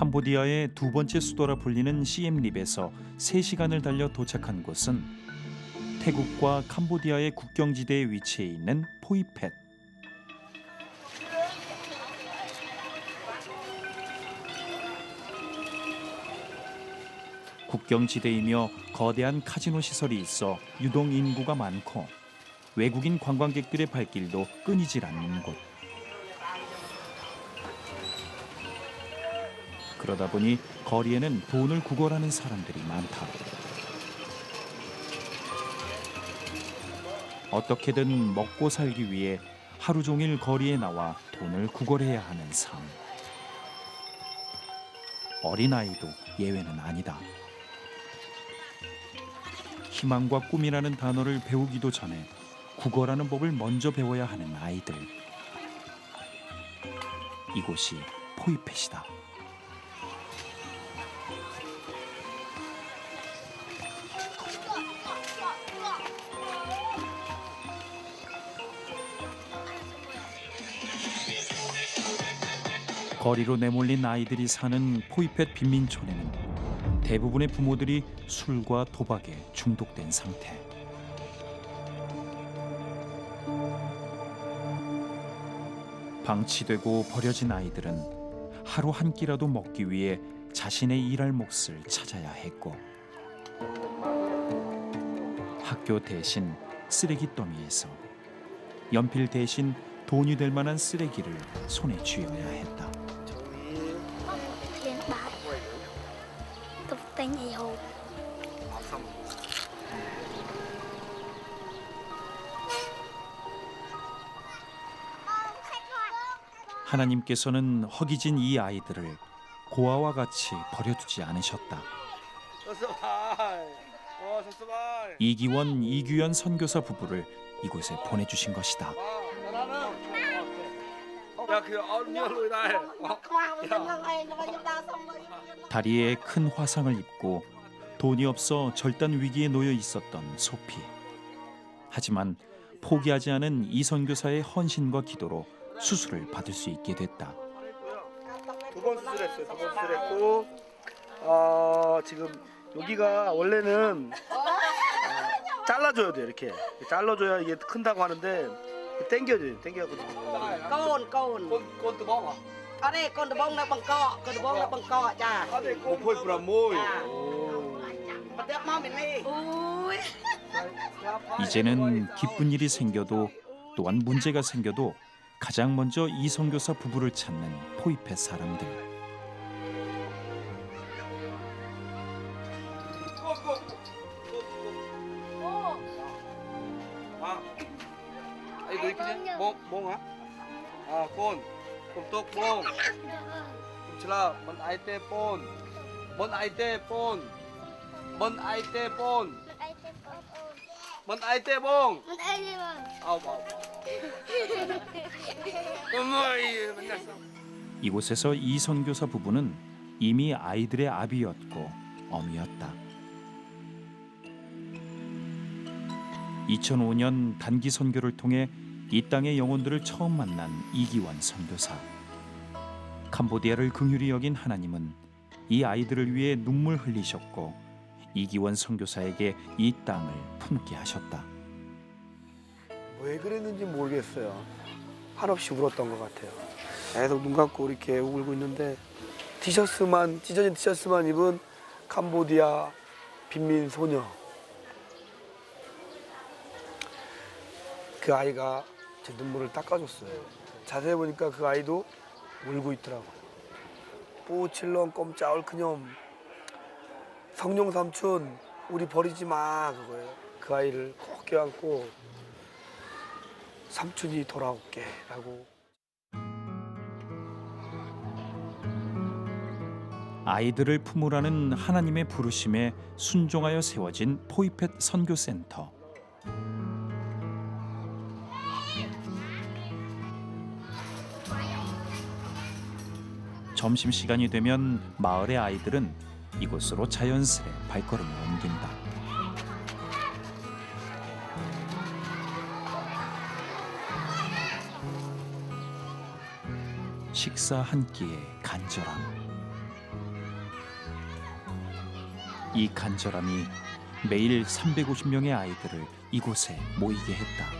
캄보디아의 두 번째 수도라 불리는 시엠립에서 3시간을 달려 도착한 곳은 태국과 캄보디아의 국경지대에 위치해 있는 포이펫. 국경지대이며 거대한 카지노 시설이 있어 유동 인구가 많고 외국인 관광객들의 발길도 끊이질 않는 곳. 그러다 보니 거리에는 돈을 구걸하는 사람들이 많다. 어떻게든 먹고 살기 위해 하루 종일 거리에 나와 돈을 구걸해야 하는 삶. 어린아이도 예외는 아니다. 희망과 꿈이라는 단어를 배우기도 전에 국어라는 법을 먼저 배워야 하는 아이들. 이곳이 포이펫이다. 거리로 내몰린 아이들이 사는 포이펫 빈민촌에는 대부분의 부모들이 술과 도박에 중독된 상태. 방치되고 버려진 아이들은 하루 한 끼라도 먹기 위해 자신의 일할 몫을 찾아야 했고 학교 대신 쓰레기 더미에서 연필 대신 돈이 될 만한 쓰레기를 손에 쥐어야 했다. 하나님께서는 허기진 이 아이들을 고아와 같이 버려두지 않으셨다. 이기원, 이규현 선교사 부부를 이곳에 보내주신 것이다. 다리에 큰 화상을 입고 돈이 없어 절단 위기에 놓여 있었던 소피. 하지만 포기하지 않은 이선교사의 헌신과 기도로 수술을 받을 수 있게 됐다. 두 번 수술했어요. 두 번 수술했고 어, 지금 여기가 원래는 잘라줘야 돼 이렇게 잘라줘야 이게 큰다고 하는데 땡겨줘요 땡겨갖고 con con คนคนตัวบ้องเหรอ ở đây con được bông là bằng cọ con được bông là bằng cọ chà เขาได้คนคนประมุย mà tiếp mong mình đi ui 이제는 기쁜 일이 생겨도 또한 문제가 생겨도 가장 먼저 이성교사 부부를 찾는 포입회 사람들. 이렇게 뭐 뭐가? 아, 꼰. 꼼똑 뽕. 훔치라. 뭔 아이때 폰. 뭔 아이때 폰. 뭔 아이때 폰. 뭔 아이때 뽕. Mình ê đi mà 아우 아우. 어머이 만났어. 이곳에서 이 선교사 부부는 이미 아이들의 아비였고 어미였다. 2005년 단기 선교를 통해 이 땅의 영혼들을 처음 만난 이기원 선교사. 캄보디아를 긍휼히 여긴 하나님은 이 아이들을 위해 눈물 흘리셨고 이기원 선교사에게 이 땅을 품게 하셨다. 왜 그랬는지 모르겠어요. 한없이 울었던 것 같아요. 계속 눈 감고 이렇게 울고 있는데 티셔츠만 찢어진 티셔츠만 입은 캄보디아 빈민 소녀. 그 아이가 제 눈물을 닦아줬어요. 자세히 보니까 그 아이도 울고 있더라고요. 뽀칠렁 꼼짝 그념 성룡 삼촌 우리 버리지 마 그거예요. 그 아이를 꼭 껴안고 삼촌이 돌아올게 라고. 아이들을 품으라는 하나님의 부르심에 순종하여 세워진 포이펫 선교센터. 점심 시간이 되면 마을의 아이들은 이곳으로 자연스레 발걸음을 옮긴다. 식사 한 끼의 간절함. 이 간절함이 매일 350명의 아이들을 이곳에 모이게 했다.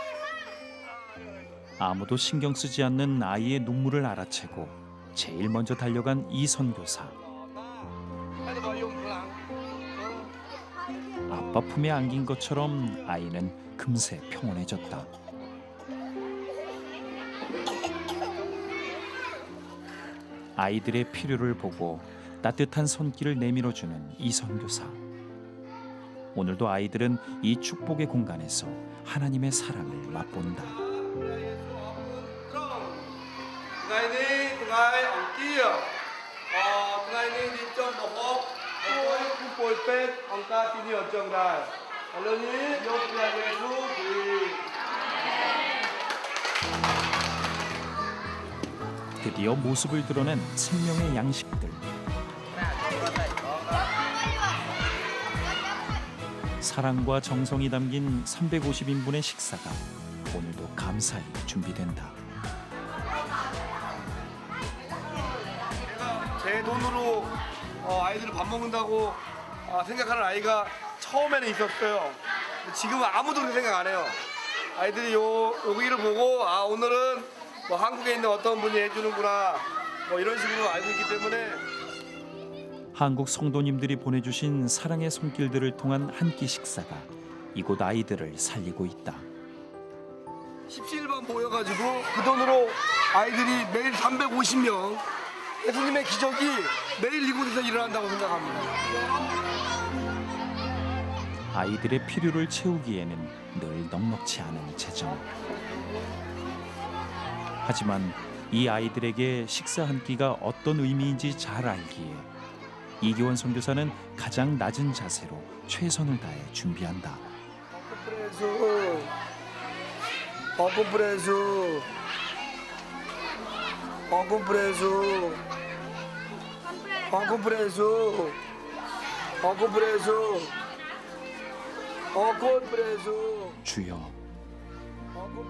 아무도 신경 쓰지 않는 아이의 눈물을 알아채고 제일 먼저 달려간 이 선교사. 아빠 품에 안긴 것처럼 아이는 금세 평온해졌다. 아이들의 필요를 보고 따뜻한 손길을 내밀어주는 이 선교사. 오늘도 아이들은 이 축복의 공간에서 하나님의 사랑을 맛본다. 드디어 모습을 드러낸 생명의 양식들. 사랑과 정성이 담긴 350인분의 식사가 오늘도 감사히 준비된다. 제 돈으로 어, 아이들을 밥 먹는다고 아, 생각하는 아이가 처음에는 있었어요. 지금은 아무도 그렇게 생각 안 해요. 아이들이 요 여기를 보고 아 오늘은 뭐 한국에 있는 어떤 분이 해주는구나 뭐 이런 식으로 알고 있기 때문에 한국 성도님들이 보내주신 사랑의 손길들을 통한 한 끼 식사가 이곳 아이들을 살리고 있다. 17반 모여가지고 그 돈으로 아이들이 매일 350명 예수님의 기적이 매일 이곳에서 일어난다고 생각합니다. 아이들의 필요를 채우기에는 늘 넉넉지 않은 재정. 하지만 이 아이들에게 식사 한 끼가 어떤 의미인지 잘 알기에 이기원 선교사는 가장 낮은 자세로 최선을 다해 준비한다. preso. Algum preso. Algum preso. Algum preso. Algum preso. Algum preso. 주여,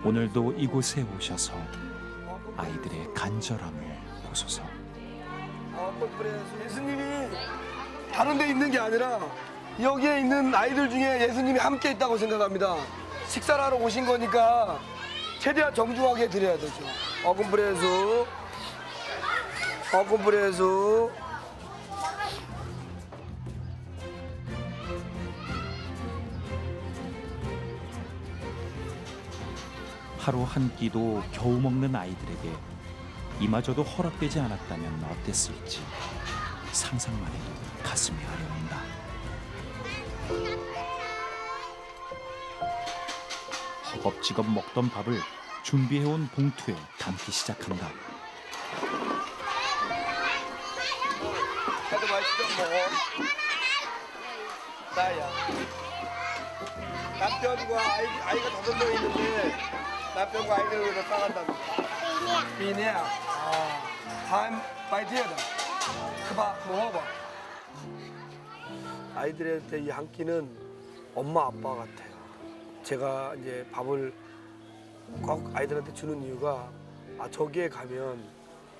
오늘도 이곳에 오셔서 아이들의 간절함을 보소서. Algum preso. 예수님이 다른 데 있는 게 아니라 여기에 있는 아이들 중에 예수님이 함께 있다고 생각합니다. 식사를 하러 오신 거니까 최대한 정중하게 드려야 되죠. 어금 브레소, 어금 브레소. 하루 한 끼도 겨우 먹는 아이들에게 이마저도 허락되지 않았다면 어땠을지 상상만 해도 가슴이 아려온다. 허겁지겁 먹던 밥을 준비해온 봉투에 담기 시작한다. 먹어. 나야. 남편과 아이, 아이가 다섯 명 있는데 남편과 아이들을 위해서 싸간다는 비니야. 아, 다음 파이팅하다. 그봐 먹어봐. 아이들한테 이 한 끼는 엄마 아빠 같아요. 제가 이제 밥을 꼭 아이들한테 주는 이유가 아 저기에 가면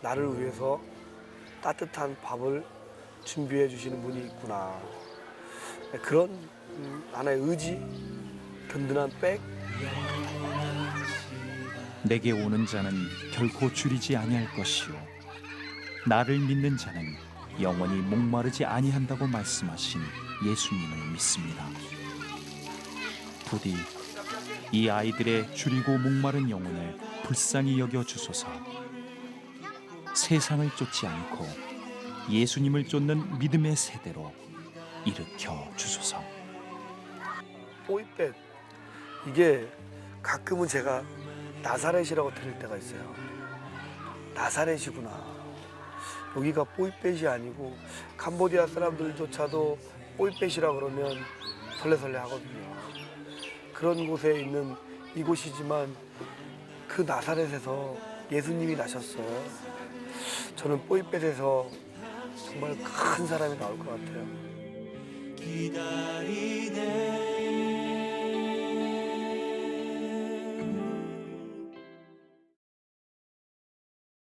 나를 위해서 따뜻한 밥을 준비해 주시는 분이 있구나. 그런 음, 하나의 의지, 든든한 백, 내게 오는 자는 결코 줄이지 아니할 것이요 나를 믿는 자는 영원히 목마르지 아니한다고 말씀하신 예수님을 믿습니다. 부디 이 아이들의 줄이고 목마른 영혼을 불쌍히 여겨 주소서. 세상을 쫓지 않고 예수님을 쫓는 믿음의 세대로 일으켜 주소서. 뽀이백 이게 가끔은 제가 나사렛이라고 들을 때가 있어요. 나사렛이구나. 여기가 뽀이펫이 아니고 캄보디아 사람들조차도 뽀이펫이라 그러면 설레설레 하거든요. 그런 곳에 있는 이곳이지만 그 나사렛에서 예수님이 나셨어요. 저는 뽀이펫에서 정말 큰 사람이 나올 것 같아요. 기다리